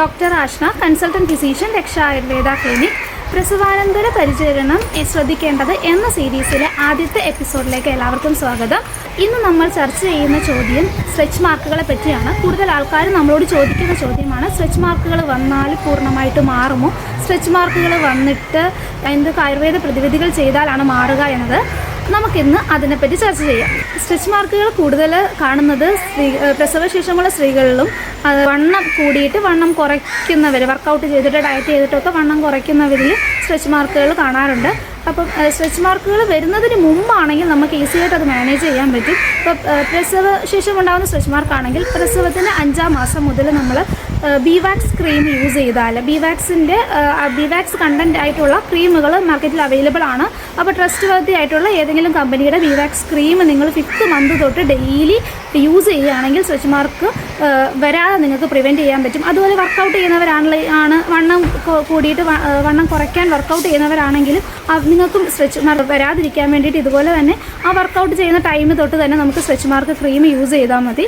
Doctor Ashna consultant physician രക്ഷ Ayurveda clinic പ്രസവാനന്തര പരിചരണം ശ്രദ്ധിക്കേണ്ടത് എന്ന സീരീസിലെ ആദ്യത്തെ എപ്പിസോഡിലേക്ക് എല്ലാവർക്കും സ്വാഗതം. ഇന്ന് നമ്മൾ ചർച്ച ചെയ്യുന്ന ചോദ്യം സ്ട്രെച്ച് മാർക്കുകളെ പറ്റിയാണ്. കൂടുതൽ ആൾക്കാർ നമ്മളോട് ചോദിക്കുന്ന ചോദ്യമാണ് സ്ട്രെച്ച് മാർക്കുകൾ വന്നാൽ പൂർണമായിട്ട് മാറുമോ? സ്ട്രെച്ച് മാർക്കുകൾ വന്നിട്ട് എന്തൊക്കെ ആയുർവേദ പ്രതിവിധികൾ ചെയ്താലാണ് മാറുക എന്നത് നമുക്കിന്ന് അതിനെപ്പറ്റി ചർച്ച ചെയ്യാം. സ്ട്രെച്ച് മാർക്കുകൾ കൂടുതൽ കാണുന്നത് സ്ത്രീ പ്രസവശേഷമുള്ള സ്ത്രീകളിലും അത് വണ്ണം കൂടിയിട്ട് വണ്ണം കുറയ്ക്കുന്നവർ വർക്കൗട്ട് ചെയ്തിട്ട് ഡയറ്റ് ചെയ്തിട്ടൊക്കെ വണ്ണം കുറയ്ക്കുന്നവരിൽ സ്ട്രെച്ച് മാർക്കുകൾ കാണാറുണ്ട്. അപ്പം സ്ട്രെച്ച് മാർക്കുകൾ വരുന്നതിന് മുമ്പാണെങ്കിൽ നമുക്ക് ഈസി ആയിട്ട് അത് മാനേജ് ചെയ്യാൻ പറ്റും. ഇപ്പം പ്രസവ ശേഷം ഉണ്ടാകുന്ന സ്ട്രെച്ച് മാർക്കാണെങ്കിൽ പ്രസവത്തിന് അഞ്ചാം മാസം മുതൽ നമ്മൾ ബി വാക്സ് ക്രീം യൂസ് ചെയ്താൽ ബി വാക്സിന്റെ ബി വാക്സ് കണ്ടന്റ് ആയിട്ടുള്ള ക്രീമുകൾ മാർക്കറ്റിൽ അവൈലബിൾ ആണ്. അപ്പോൾ ട്രസ്റ്റ് വർത്തി ആയിട്ടുള്ള ഏതെങ്കിലും കമ്പനിയുടെ ബി വാക്സ് ക്രീം നിങ്ങൾ ഫിഫ്ത്ത് മന്ത് തൊട്ട് ഡെയിലി യൂസ് ചെയ്യുകയാണെങ്കിൽ സ്ട്രെച്ച് മാർക്ക് വരാതെ നിങ്ങൾക്ക് പ്രിവെന്റ് ചെയ്യാൻ പറ്റും. അതുപോലെ വർക്കൗട്ട് ചെയ്യുന്നവരാണ് ആണ് വണ്ണം കൂടിയിട്ട് വണ്ണം കുറയ്ക്കാൻ വർക്കൗട്ട് ചെയ്യുന്നവരാണെങ്കിൽ നിങ്ങൾക്കും സ്ട്രെച്ച് വരാതിരിക്കാൻ വേണ്ടിയിട്ട് ഇതുപോലെ തന്നെ ആ വർക്കൗട്ട് ചെയ്യുന്ന ടൈം തൊട്ട് തന്നെ നമുക്ക് സ്ട്രെച്ച് മാർക്ക് ക്രീം യൂസ് ചെയ്താൽ മതി.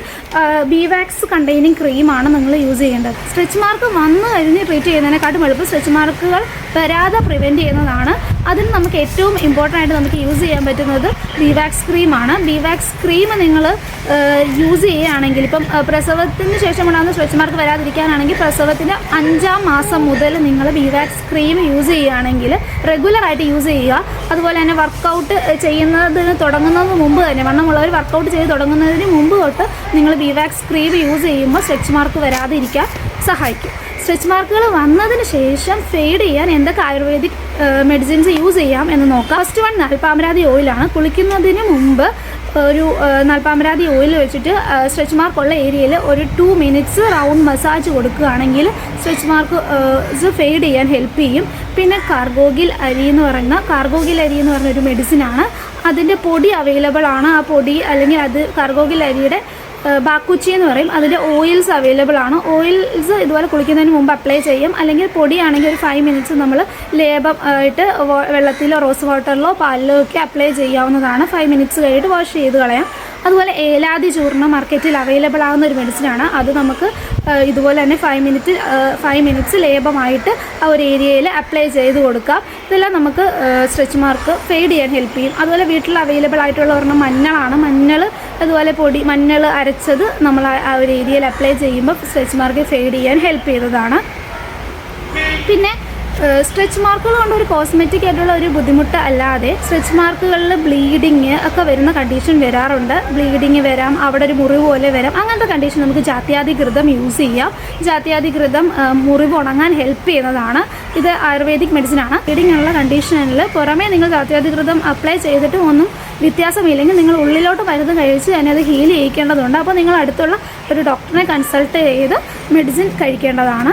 ബി വാക്സ് കണ്ടെയ്നിങ് ക്രീമാണ് നിങ്ങൾ യൂസ് ചെയ്യേണ്ടത്. സ്ട്രെച്ച് മാർക്ക് വന്നു കഴിഞ്ഞ് ട്രീറ്റ് ചെയ്യുന്നതിനെക്കാട്ടും എളുപ്പം സ്ട്രെച്ച് മാർക്കുകൾ വരാതെ പ്രിവെന്റ് ചെയ്യുന്നതാണ്. അതിന് നമുക്ക് ഏറ്റവും ഇമ്പോർട്ടന്റ് ആയിട്ട് നമുക്ക് യൂസ് ചെയ്യാൻ പറ്റുന്നത് ബിവാക്സ് ക്രീമാണ് ബിവാക്സ് ക്രീം നിങ്ങൾ യൂസ് ചെയ്യുകയാണെങ്കിൽ ഇപ്പം പ്രസവത്തിന് ശേഷം ഉണ്ടാകുന്ന സ്ട്രെച്ച് മാർക്ക് വരാതിരിക്കാനാണെങ്കിൽ പ്രസവത്തിന്റെ അഞ്ചാം മാസം മുതൽ നിങ്ങൾ ബിവാക്സ് ക്രീം യൂസ് ചെയ്യുകയാണെങ്കിൽ റെഗുലറായിട്ട് യൂസ് ചെയ്യുക. അതുപോലെ തന്നെ വർക്കൗട്ട് ചെയ്യുന്നതിന് തുടങ്ങുന്നതിന് മുമ്പ് തന്നെ വണ്ണമുള്ളവർ വർക്കൗട്ട് ചെയ്ത് തുടങ്ങുന്നതിന് മുമ്പ് തൊട്ട് നിങ്ങൾ ബിവാക്സ് ക്രീം യൂസ് ചെയ്യുമ്പോൾ സ്ട്രെച്ച് മാർക്ക് വരാതിരിക്കാൻ സഹായിക്കും. സ്ട്രെച്ച് മാർക്കുകൾ വന്നതിന് ശേഷം ഫെയ്ഡ് ചെയ്യാൻ എന്തൊക്കെ ആയുർവേദിക് മെഡിസിൻസ് യൂസ് ചെയ്യാം എന്ന് നോക്കാം. ഫസ്റ്റ് വൺ നൽപ്പാമരാതി ഓയിലാണ് കുളിക്കുന്നതിന് മുമ്പ് ഒരു നൽപ്പാമരാതി ഓയിൽ വെച്ചിട്ട് സ്ട്രെച്ച് മാർക്കുള്ള ഏരിയയിൽ ഒരു ടു മിനിറ്റ്സ് റൗണ്ട് മസാജ് കൊടുക്കുകയാണെങ്കിൽ സ്ട്രെച്ച് മാർക്ക് ഫെയ്ഡ് ചെയ്യാൻ ഹെൽപ്പ് ചെയ്യും. പിന്നെ കാർഗോഗിൽ അരി എന്ന് പറയുന്ന കാർഗോഗിൽ അരി എന്ന് പറഞ്ഞ ഒരു മെഡിസിനാണ് അതിന്റെ പൊടി അവൈലബിൾ ആണ്. ആ പൊടി അല്ലെങ്കിൽ അത് കാർഗോഗിൽ അരിയുടെ ബാക്കുച്ചി എന്ന് പറയും. അതിന്റെ ഓയിൽസ് അവൈലബിൾ ആണ്. ഓയിൽസ് ഇതുപോലെ കുളിക്കുന്നതിന് മുമ്പ് അപ്ലൈ ചെയ്യും. അല്ലെങ്കിൽ പൊടിയാണെങ്കിൽ ഒരു ഫൈവ് മിനിറ്റ്സ് നമ്മൾ ലേപം ആയിട്ട് വെള്ളത്തിലോ റോസ് വാട്ടറിലോ പാലിലോ ഒക്കെ അപ്ലൈ ചെയ്യാവുന്നതാണ്. ഫൈവ് മിനിറ്റ്സ് കഴിഞ്ഞിട്ട് വാഷ് ചെയ്ത് കളയാം. അതുപോലെ ഏലാതി ചൂർണം മാർക്കറ്റിൽ അവൈലബിൾ ആകുന്ന ഒരു മെഡിസിനാണ് അത് നമുക്ക് ഇതുപോലെ തന്നെ ഫൈവ് മിനിറ്റ് ഫൈവ് മിനിറ്റ്സ് ലേപമായിട്ട് ആ ഒരു ഏരിയയിൽ അപ്ലൈ ചെയ്ത് കൊടുക്കാം. ഇതെല്ലാം നമുക്ക് സ്ട്രെച്ച് മാർക്ക് ഫെയ്ഡ് ചെയ്യാൻ ഹെൽപ്പ് ചെയ്യും. അതുപോലെ വീട്ടിൽ അവൈലബിൾ ആയിട്ടുള്ള ഒരെണ്ണം മഞ്ഞളാണ്. മഞ്ഞൾ അതുപോലെ പൊടി മഞ്ഞൾ അരച്ചത് നമ്മൾ ആ- ഒരു ഏരിയയിൽ അപ്ലൈ ചെയ്യുമ്പോൾ സ്ട്രെച്ച് മാർക്ക് ഫെയ്ഡ് ചെയ്യാൻ ഹെൽപ്പ് ചെയ്തതാണ്. പിന്നെ സ്ട്രെച്ച് മാർക്കുകൾ കൊണ്ട് ഒരു കോസ്മെറ്റിക് ആയിട്ടുള്ള ഒരു ബുദ്ധിമുട്ട് അല്ലാതെ സ്ട്രെച്ച് മാർക്കുകളിൽ ബ്ലീഡിങ് ഒക്കെ വരുന്ന കണ്ടീഷൻ വരാറുണ്ട്. ബ്ലീഡിങ് വരാം അവിടെ ഒരു മുറിവ് പോലെ വരാം. അങ്ങനത്തെ കണ്ടീഷൻ നമുക്ക് ജാത്യാധികൃതം യൂസ് ചെയ്യാം. ജാത്യാധികൃതം മുറിവ് ഉണങ്ങാൻ ഹെൽപ്പ് ചെയ്യുന്നതാണ്. ഇത് ആയുർവേദിക് മെഡിസിനാണ് ബ്ലീഡിങ് ഉള്ള കണ്ടീഷനിൽ പുറമേ നിങ്ങൾ ജാത്യാധികൃതം അപ്ലൈ ചെയ്തിട്ട് ഒന്നും വ്യത്യാസമില്ലെങ്കിൽ നിങ്ങൾ ഉള്ളിലോട്ട് മരുന്ന് കഴിച്ച് തന്നെ അത് ഹീൽ ചെയ്യിക്കേണ്ടതുണ്ട്. അപ്പോൾ നിങ്ങൾ അടുത്തുള്ള ഒരു ഡോക്ടറിനെ കൺസൾട്ട് ചെയ്ത് മെഡിസിൻ കഴിക്കേണ്ടതാണ്.